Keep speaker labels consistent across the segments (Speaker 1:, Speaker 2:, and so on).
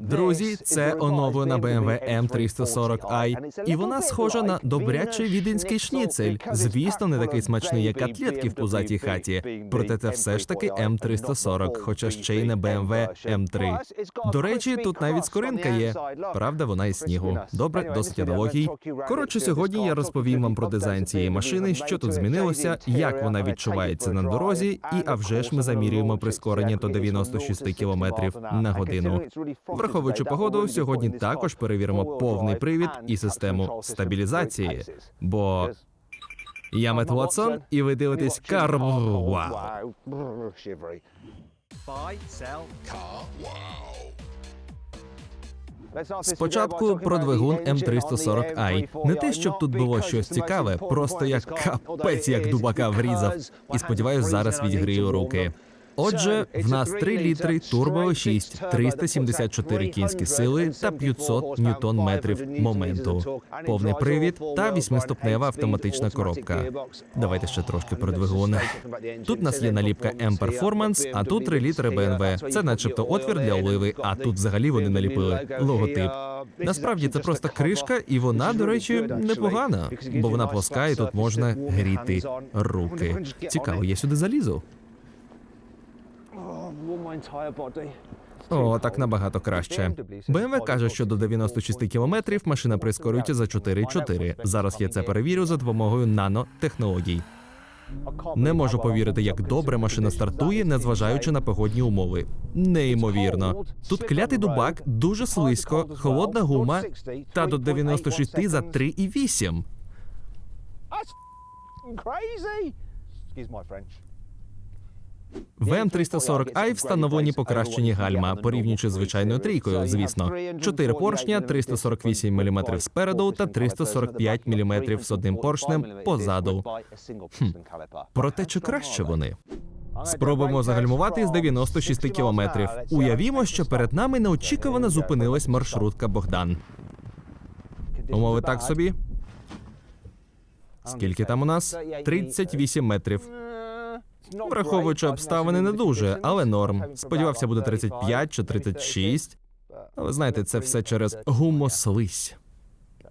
Speaker 1: Друзі, це оновлена BMW M340i, і вона схожа на добрячий віденський шніцель. Звісно, не такий смачний, як котлетки в пузатій хаті. Проте це все ж таки M340, хоча ще й не BMW M3. До речі, тут навіть скоринка є. Правда, вона із снігу. Добре, досить аналогій. Коротше, сьогодні я розповім вам про дизайн цієї машини, що тут змінилося, як вона відчувається на дорозі, і а вже ж ми замірюємо прискорення до 96 км на годину. Враховуючи погоду, сьогодні також перевіримо повний привід і систему стабілізації. Бо я Мет Уотсон, і ви дивитесь.
Speaker 2: Buy, sell.
Speaker 1: Спочатку про двигун М340i. Не те, щоб тут було щось цікаве, просто як капець, як дубака врізав. І сподіваюсь, зараз відігрію руки. Отже, в нас 3 літри турбо 6, 374 кінські сили та 500 ньютон метрів моменту, повний привід та восьмиступнева автоматична коробка. Давайте ще трошки про двигун. Тут у нас є наліпка M Performance, а тут 3 літри BMW. Це начебто отвір для оливи, а тут взагалі вони наліпили логотип. Насправді це просто кришка, і вона, до речі, непогана, бо вона плоска, і тут можна гріти руки. Цікаво, я сюди залізу. О, так набагато краще. BMW каже, що до 96 кілометрів машина прискорюється за 4,4. Зараз я це перевірю за допомогою нанотехнологій. Не можу повірити, як добре машина стартує, незважаючи на погодні умови. Неймовірно. Тут клятий дубак, дуже слизько, холодна гума та до 96 за 3,8. В М340i встановлені покращені гальма, порівнюючи з звичайною трійкою, звісно. Чотири поршня, 348 мм спереду та 345 мм з одним поршнем позаду. Хм. Проте чи краще вони? Спробуємо загальмувати з 96 кілометрів. Уявімо, що перед нами неочікувано зупинилась маршрутка Богдан. Умови так собі. Скільки там у нас? 38 метрів. Враховуючи обставини не дуже, але норм. Сподівався, буде 35 чи 36. Але знаєте, це все через гумослизь.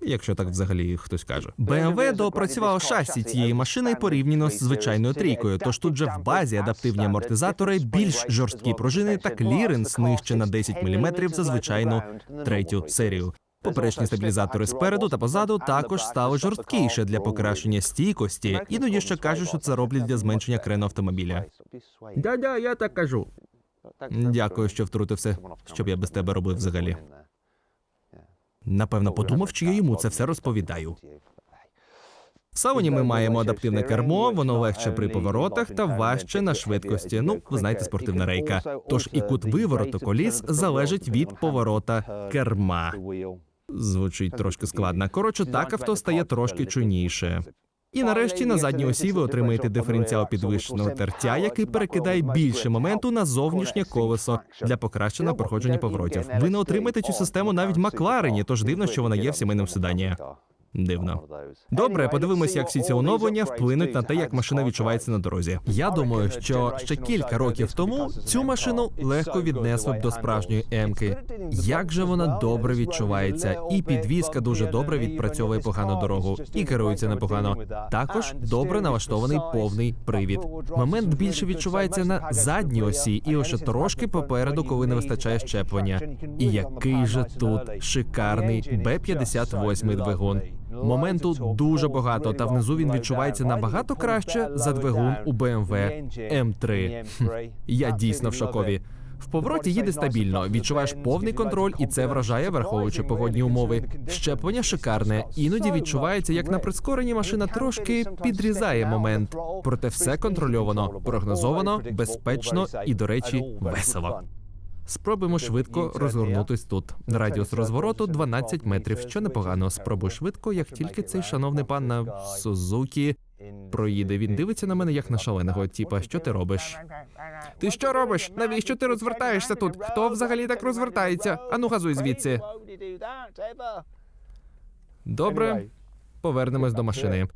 Speaker 1: Якщо так взагалі хтось каже, BMW доопрацював шасі цієї машини порівняно з звичайною трійкою. Тож тут же в базі адаптивні амортизатори, більш жорсткі пружини та кліренс нижче на 10 мм за звичайну третю серію. Поперечні стабілізатори спереду та позаду також стали жорсткіше для покращення стійкості. Іноді ще кажуть, що це роблять для зменшення крену автомобіля. Дядя, я так кажу. Дякую, що втрутився, щоб я без тебе робив взагалі. Напевно, подумав, чи я йому це все розповідаю. В салоні ми маємо адаптивне кермо, воно легше при поворотах та важче на швидкості. Ну, ви знаєте, спортивна рейка. Тож і кут вивороту коліс залежить від поворота керма. Звучить трошки складно. Коротше, так авто стає трошки чуйніше. І нарешті на задній осі ви отримаєте диференціал підвищеного тертя, який перекидає більше моменту на зовнішнє колесо для покращеного проходження поворотів. Ви не отримаєте цю систему навіть в Макларені, тож дивно, що вона є в сімейному седані. Дивно. Добре, подивимось, як всі ці оновлення вплинуть на те, як машина відчувається на дорозі. Я думаю, що ще кілька років тому цю машину легко віднесли б до справжньої емки. Як же вона добре відчувається, і підвізка дуже добре відпрацьовує погану дорогу і керується непогано. Також добре налаштований повний привід. Момент більше відчувається на задній осі, і лише трошки попереду, коли не вистачає щеплення. І який же тут шикарний Б-58 двигун. Моменту дуже багато, та внизу він відчувається набагато краще за двигун у BMW M3. Хм, Я дійсно в шокові. В повороті їде стабільно, відчуваєш повний контроль, і це вражає, враховуючи погодні умови. Щеплення шикарне. Іноді відчувається, як на прискоренні машина трошки підрізає момент. Проте все контрольовано, прогнозовано, безпечно і, до речі, весело. Спробуємо швидко розгорнутись тут. Радіус розвороту 12 метрів. Що непогано. Спробуй швидко, як тільки цей шановний пан на Сузукі проїде. Він дивиться на мене як на шаленого. Тіпа, що ти робиш? Ти що робиш? Навіщо ти розвертаєшся тут? Хто взагалі так розвертається? Ану, газуй звідси. Добре, Повернемось до машини.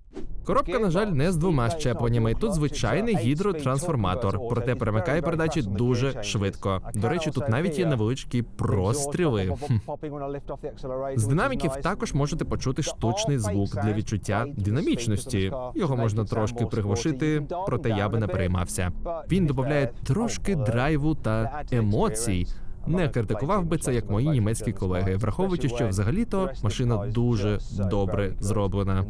Speaker 1: Коробка, на жаль, не з двома щепленнями. Тут звичайний гідротрансформатор, проте перемикає передачі дуже швидко. До речі, тут навіть є невеличкі простріли. З динаміків також можете почути штучний звук для відчуття динамічності. Його можна трошки приглушити, проте я би не переймався. Він додає трошки драйву та емоцій. Не критикував би це як мої німецькі колеги, враховуючи, що взагалі-то машина дуже добре зроблена.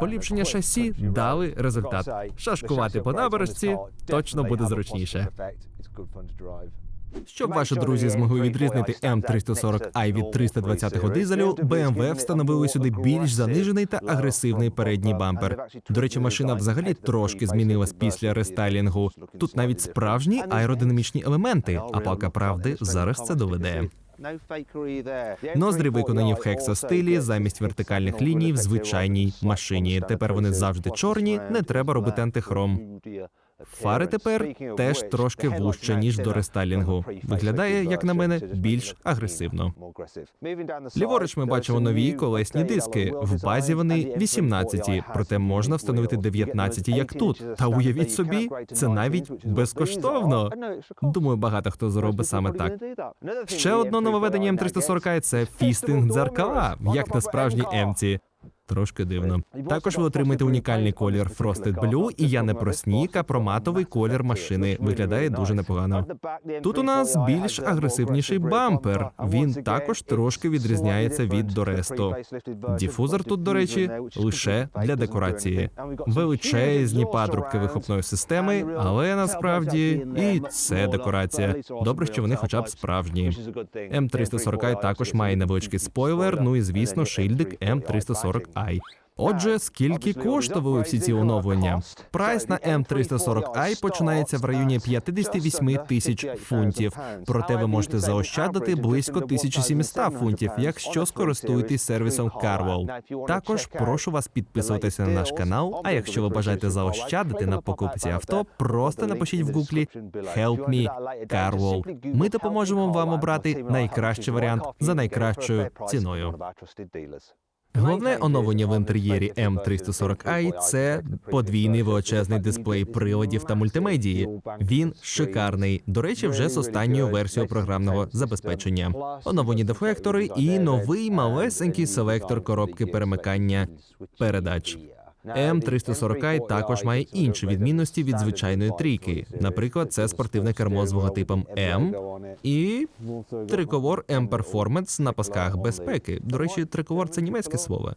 Speaker 1: Поліпшення шасі дали результат. Шашкувати по набережці точно буде зручніше. Щоб ваші друзі змогли відрізнити М340i від 320-го дизелю, BMW встановили сюди більш занижений та агресивний передній бампер. До речі, машина взагалі трошки змінилась після рестайлінгу. Тут навіть справжні аеродинамічні елементи, а палка правди зараз це доведе. Ноздрі виконані в хексостилі замість вертикальних ліній в звичайній машині. Тепер вони завжди чорні, не треба робити антихром. Фари тепер теж трошки вужче, ніж до рестайлінгу. Виглядає, як на мене, більш агресивно. Ліворуч ми бачимо нові колесні диски. В базі вони 18, проте можна встановити 19, як тут. Та уявіть собі, це навіть безкоштовно. Думаю, багато хто зробить саме так. Ще одне нововведення М340 – це фістинг дзеркала, як на справжній Емці. Трошки дивно. Також ви отримаєте унікальний колір Frosted Blue, і я не про сніг, а про матовий колір машини. Виглядає дуже непогано. Тут у нас більш агресивніший бампер. Він також трошки відрізняється від Доресто. Діфузор тут, до речі, лише для декорації. Величезні патрубки вихопної системи, але насправді і це декорація. Добре, що вони хоча б справжні. М340i також має невеличкий спойлер. Ну і звісно, шильдик М340i. Отже, скільки коштували всі ці оновлення? Прайс на М340i починається в районі 58 тисяч фунтів. Проте ви можете заощадити близько 1700 фунтів, якщо скористуєтесь сервісом Carwell. Також прошу вас підписуватися на наш канал. А якщо ви бажаєте заощадити на покупці авто, просто напишіть в гуглі «Help me Carwell». Ми допоможемо вам обрати найкращий варіант за найкращою ціною. Головне оновлення в інтер'єрі М340i – це подвійний величезний дисплей приладів та мультимедії. Він шикарний. До речі, вже з останньою версією програмного забезпечення. Оновлені дефлектори і новий малесенький селектор коробки перемикання передач. М340i також має інші відмінності від звичайної трійки. Наприклад, це спортивне кермо з логотипом М і триковор М Performance на пасках безпеки. До речі, триковор це німецьке слово.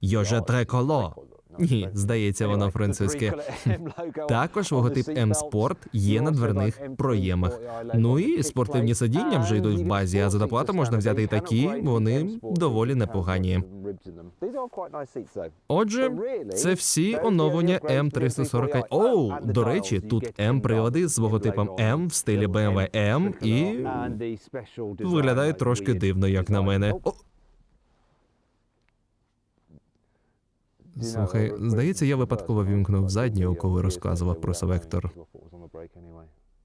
Speaker 1: Йоже триколо. Ні, здається, воно французьке. Також логотип М Спорт є на дверних проємах. Ну і спортивні сидіння вже йдуть в базі, а за доплату можна взяти і такі. Вони доволі непогані. Отже, це всі оновлення М340. Оу, до речі, тут М-прилади з логотипом М в стилі BMW M і виглядає трошки дивно, як на мене. О, Слухай, здається, я випадково вімкнув задню, коли розказував про селектор.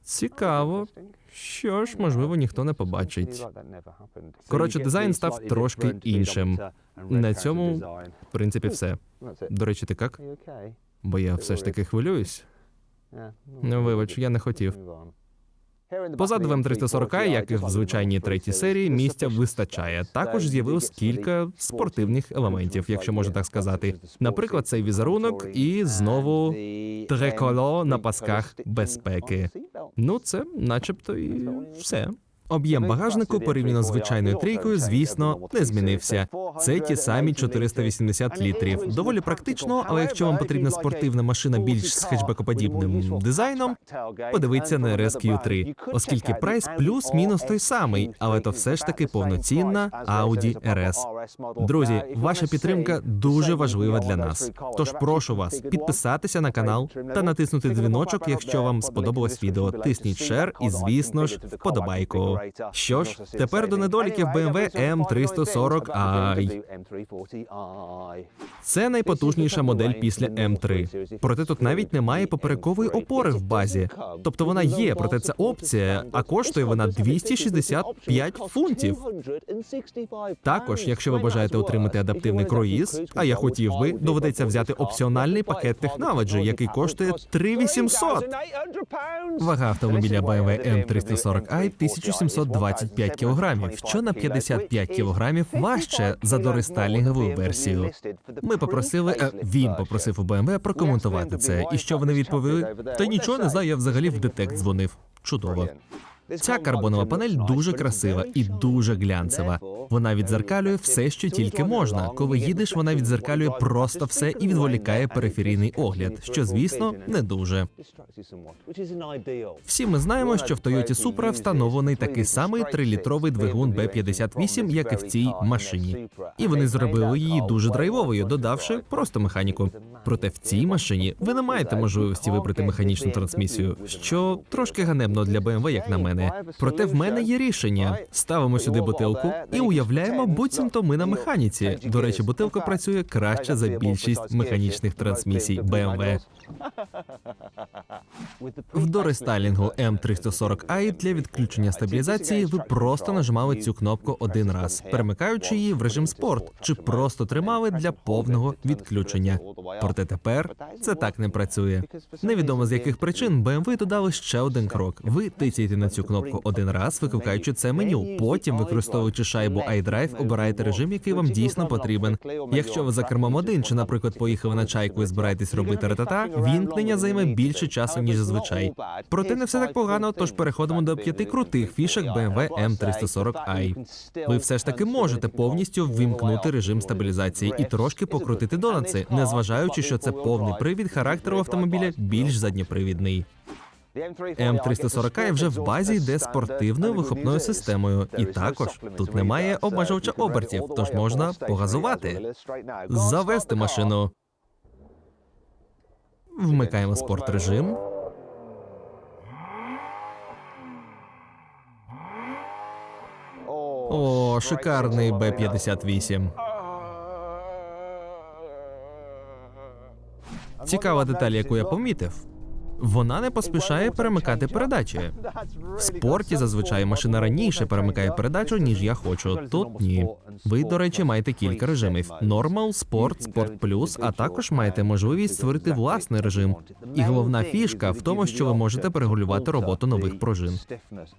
Speaker 1: Цікаво. Що ж, можливо, ніхто не побачить. Коротше, дизайн став трошки іншим. На цьому, в принципі, все. До речі, ти як? Бо я все ж таки хвилююсь. Ну, вибач, я не хотів. Позаду в М340, як і в звичайній третій серії, місця вистачає. Також з'явилось кілька спортивних елементів, якщо можна так сказати. Наприклад, цей візерунок і знову треколо на пасках безпеки. Ну, це начебто і все. Об'єм багажнику порівняно з звичайною трійкою, звісно, не змінився. Це ті самі 480 літрів. Доволі практично, але якщо вам потрібна спортивна машина більш з хетчбекоподібним дизайном, подивіться на RSQ3, оскільки прайс плюс-мінус той самий, але то все ж таки повноцінна Audi RS. Друзі, ваша підтримка дуже важлива для нас. Тож прошу вас підписатися на канал та натиснути дзвіночок, якщо вам сподобалось відео. Тисніть шер і, звісно ж, вподобайку. Що ж, тепер до недоліків BMW M340, а M340i. Це найпотужніша модель після М3. Проте тут навіть немає поперекової опори в базі. Тобто вона є, проте це опція, а коштує вона 265 фунтів. Також, якщо ви бажаєте отримати адаптивний круїз, а я хотів би, доведеться взяти опціональний пакет Technology, який коштує 3800. Вага автомобіля BMW M340i 1725 кілограмів, що на 55 кілограмів важче за дорестайлінгову версію. Ми попросили, е, він попросив у BMW прокоментувати це. І що вони відповіли? Та нічого не знаю, я взагалі в детект дзвонив. Чудово. Ця карбонова панель дуже красива і дуже глянцева. Вона відзеркалює все, що тільки можна. Коли їдеш, вона відзеркалює просто все і відволікає периферійний огляд, що звісно не дуже. Всі ми знаємо, що в Toyota Supra встановлений такий самий трилітровий двигун B58, як і в цій машині. І вони зробили її дуже драйвовою, додавши просто механіку. Проте в цій машині ви не маєте можливості вибрати механічну трансмісію, що трошки ганебно для BMW, як на мене. Проте в мене є рішення: ставимо сюди бутилку і уявляємо, буцімто ми на механіці. До речі, бутилка працює краще за більшість механічних трансмісій BMW. В дорестайлінгу M340i для відключення стабілізації ви просто нажимали цю кнопку один раз, перемикаючи її в режим спорт, чи просто тримали для повного відключення. Проте тепер це так не працює. Невідомо з яких причин BMW додали ще один крок. Ви тицяєте на цю кнопку один раз, викликаючи це меню. Потім, використовуючи шайбу iDrive, обираєте режим, який вам дійсно потрібен. Якщо ви за кермом один, чи, наприклад, поїхали на чайку і збираєтесь робити ратата, вімкнення займе більше часу ніж зазвичай. Проте не все так погано, тож переходимо до п'яти крутих фішок BMW M340i. Ви все ж таки можете повністю ввімкнути режим стабілізації і трошки покрутити донаци, незважаючи, що це повний привід характеру автомобіля більш задньопривідний. М340i вже в базі йде спортивною вихопною системою, і також тут немає обмежувача обертів, тож можна погазувати, завести машину. Вмикаємо спорт режим. О, шикарний Б-58. Цікава деталь, яку я помітив. Вона не поспішає перемикати передачі. В спорті зазвичай машина раніше перемикає передачу, ніж я хочу. Тут ні. Ви, до речі, маєте кілька режимів: Нормал, спорт, спорт плюс, а також маєте можливість створити власний режим. І головна фішка в тому, що ви можете перегулювати роботу нових пружин.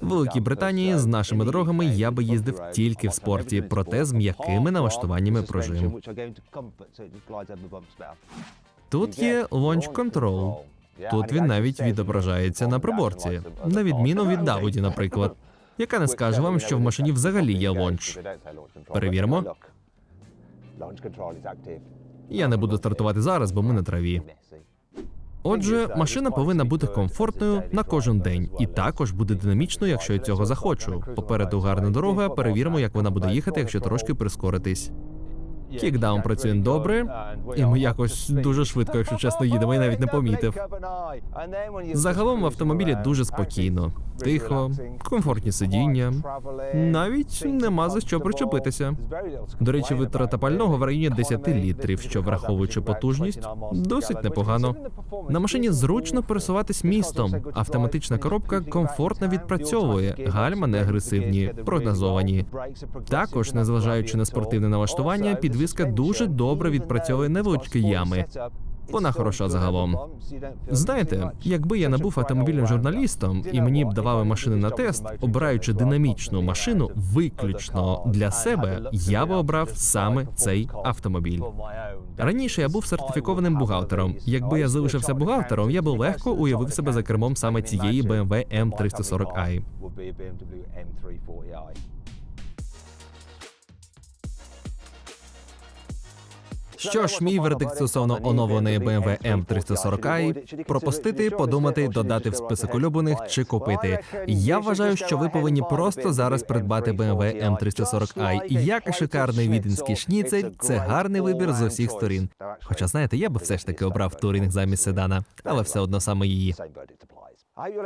Speaker 1: В Великій Британії з нашими дорогами я би їздив тільки в спорті, проте з м'якими налаштуваннями пружин. Тут є Launch Control. Тут він навіть відображається на приборці, на відміну від Даводі, наприклад, яка не скаже вам, що в машині взагалі є лонч. Перевіримо. Я не буду стартувати зараз, бо ми на траві. Отже, машина повинна бути комфортною на кожен день, і також буде динамічною, якщо я цього захочу. Попереду гарна дорога. Перевіримо, як вона буде їхати, якщо трошки прискоритись. Кікдаун працює добре, і ми якось дуже швидко, якщо чесно, їдемо, я навіть не помітив. Загалом в автомобілі дуже спокійно, тихо, комфортні сидіння. Навіть нема за що причепитися. До речі, витрата пального в районі 10 літрів, що враховуючи потужність, досить непогано. На машині зручно пересуватись містом. Автоматична коробка комфортно відпрацьовує, гальма не агресивні, прогнозовані. Також, незважаючи на спортивне налаштування, підвіска дуже добре відпрацьовує невеличкі ями. Вона хороша загалом. Знаєте, якби я не був автомобільним журналістом і мені б давали машини на тест, обираючи динамічну машину виключно для себе, я би обрав саме цей автомобіль. Раніше я був сертифікованим бухгалтером. Якби я залишився бухгалтером, я би легко уявив себе за кермом саме цієї BMW M340i. Що ж, мій вердикт стосовно оновленої BMW M340i – пропустити, подумати, додати в список улюблених чи купити. Я вважаю, що ви повинні просто зараз придбати BMW M340i. Як і шикарний віденський шніцель, це гарний вибір з усіх сторін. Хоча знаєте, я би все ж таки обрав турінг замість седана, але все одно саме її.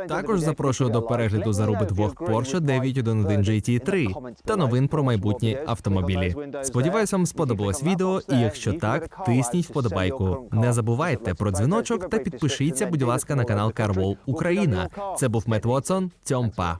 Speaker 1: Також запрошую до перегляду заруби двох Porsche 911 GT3 та новин про майбутні автомобілі. Сподіваюсь, вам сподобалось відео, і якщо так, тисніть вподобайку. Не забувайте про дзвіночок та підпишіться, будь ласка, на канал CarWall Україна. Це був Мет Вотсон. Цьомпа.